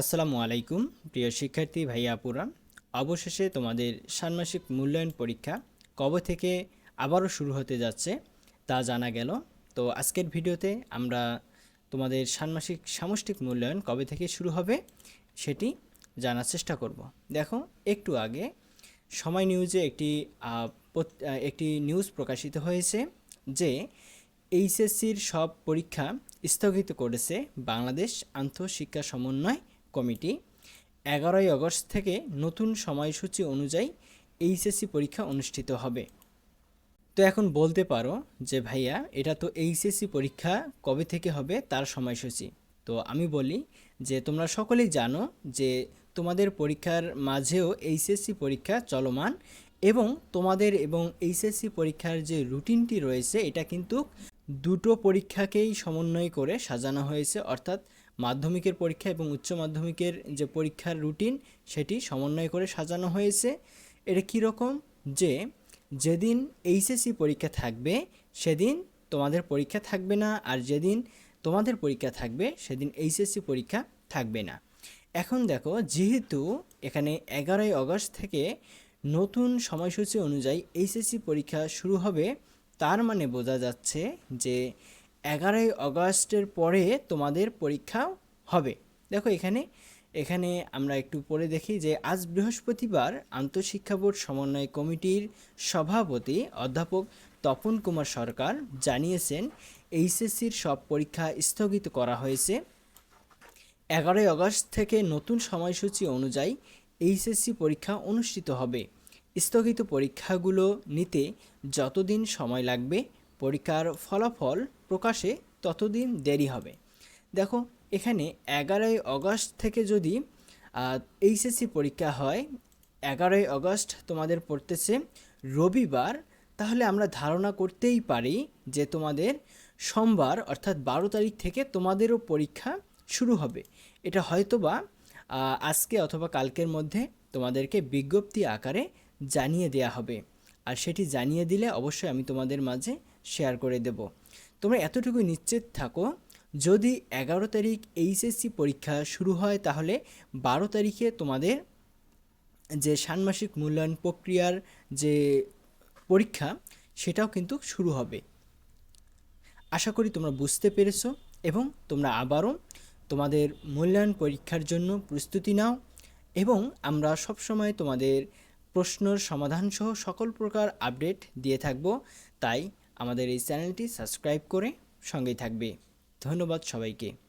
আসসালামু আলাইকুম, প্রিয় শিক্ষার্থী, ভাইয়া, আপুরা। অবশেষে তোমাদের ষান্মাসিক মূল্যায়ন পরীক্ষা কবে থেকে আবারও শুরু হতে যাচ্ছে তা জানা গেল। তো আজকের ভিডিওতে আমরা তোমাদের ষান্মাসিক সামষ্টিক মূল্যায়ন কবে থেকে শুরু হবে সেটি জানার চেষ্টা করব। দেখো, একটু আগে সময় নিউজে একটি একটি নিউজ প্রকাশিত হয়েছে যে এইচএসসির সব পরীক্ষা স্থগিত করেছে বাংলাদেশ আন্তঃশিক্ষা সমন্বয় কমিটি এগারোই আগস্ট থেকে নতুন সময়সূচি অনুযায়ী এইচএসসি পরীক্ষা অনুষ্ঠিত হবে। তো এখন বলতে পারো যে ভাইয়া, এটা তো এইচএসসি পরীক্ষা কবে থেকে হবে তার সময়সূচি? তো আমি বলি যে তোমরা সকলেই জানো যে তোমাদের পরীক্ষার মাঝেও এইচএসসি পরীক্ষা চলমান এবং তোমাদের এবং এইচএসসি পরীক্ষার যে রুটিনটি রয়েছে, এটা কিন্তু দুটো পরীক্ষাকেই সমন্বয় করে সাজানো হয়েছে, অর্থাৎ মাধ্যমিকের পরীক্ষা এবং উচ্চ মাধ্যমিকের যে পরীক্ষার রুটিন, সেটি সমন্বয় করে সাজানো হয়েছে। এটা কীরকম যে, যেদিন এইচএসসি পরীক্ষা থাকবে, সেদিন তোমাদের পরীক্ষা থাকবে না, আর যেদিন তোমাদের পরীক্ষা থাকবে, সেদিন এইচএসসি পরীক্ষা থাকবে না। এখন দেখো, যেহেতু এখানে এগারোই আগস্ট থেকে নতুন সময়সূচি অনুযায়ী এইচএসসি পরীক্ষা শুরু হবে, তার মানে বোঝা যাচ্ছে যে এগারোই আগস্টের পরে তোমাদের পরীক্ষা হবে। দেখো এখানে এখানে আমরা একটু পড়ে দেখি যে আজ বৃহস্পতিবার আন্তঃশিক্ষা বোর্ড সমন্বয় কমিটির সভাপতি অধ্যাপক তপন কুমার সরকার জানিয়েছেন, এইচএসসির সব পরীক্ষা স্থগিত করা হয়েছে। এগারোই আগস্ট থেকে নতুন সময়সূচি অনুযায়ী এইচএসসি পরীক্ষা অনুষ্ঠিত হবে। স্থগিত পরীক্ষাগুলো নিতে যতদিন সময় লাগবে পরীক্ষার ফলাফল প্রকাশে ততদিন দেরি হবে। দেখো, এখানে এগারোই আগস্ট থেকে যদি এইচএসসি পরীক্ষা হয়, এগারোই আগস্ট তোমাদের পড়তেছে রবিবার, তাহলে আমরা ধারণা করতেই পারি যে তোমাদের সোমবার, অর্থাৎ বারো তারিখ থেকে তোমাদেরও পরীক্ষা শুরু হবে। এটা হয়তোবা আজকে অথবা কালকের মধ্যে তোমাদেরকে বিজ্ঞপ্তি আকারে জানিয়ে দেয়া হবে। আর সেটি জানিয়ে দিলে অবশ্যই আমি তোমাদের মাঝে শেয়ার করে দেব। তোমরা এতটুকু নিশ্চিত থাকো, যদি এগারো তারিখ এইচএসসি পরীক্ষা শুরু হয়, তাহলে বারো তারিখে তোমাদের যে ষান্মাসিক মূল্যায়ন প্রক্রিয়ার যে পরীক্ষা, সেটাও কিন্তু শুরু হবে। আশা করি তোমরা বুঝতে পেরেছ এবং তোমরা আবারও তোমাদের মূল্যায়ন পরীক্ষার জন্য প্রস্তুতি নাও এবং আমরা সবসময় তোমাদের প্রশ্নর সমাধান সহ সকল প্রকার আপডেট দিয়ে থাকব, তাই আমাদের এই চ্যানেলটি সাবস্ক্রাইব করে সঙ্গেই থাকবে। ধন্যবাদ সবাইকে।